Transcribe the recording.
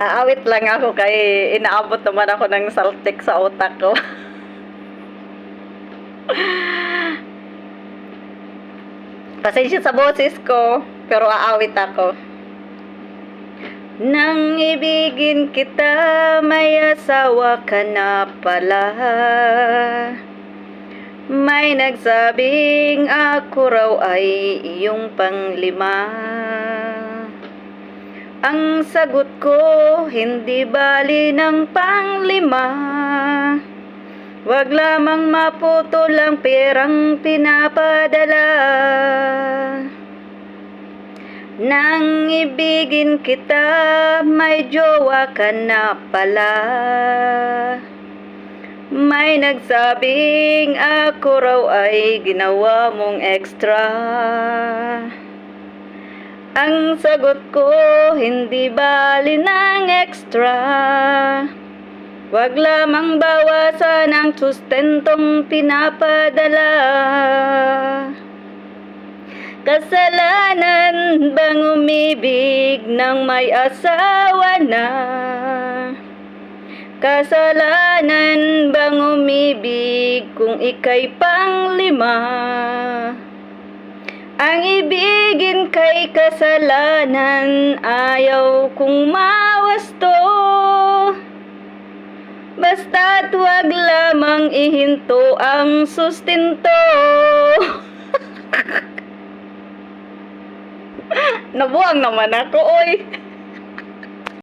Aawit lang ako kay inaabot naman ako ng saltik sa utak ko. Pasensya sa boses ko, pero aawit ako. Nang ibigin kita, may asawa ka na pala. May nagsabing ako raw ay iyong panglima. Ang sagot ko, hindi bali ng panglima. Wag lamang maputol ang perang pinapadala. Nang ibigin kita, may jowa ka na pala. May nagsabing ako raw ay ginawa mong extra. Ang sagot ko, hindi bali ng extra. Wag lamang bawasan ang sustentong pinapadala. Kasalanan bang umibig ng may asawa na? Kasalanan bang umibig kung ika'y panglima? Ang ibigin kay kasalanan ayaw kong mawasto. Basta't wag lamang ihinto ang sustinto Nabuang naman ako, oy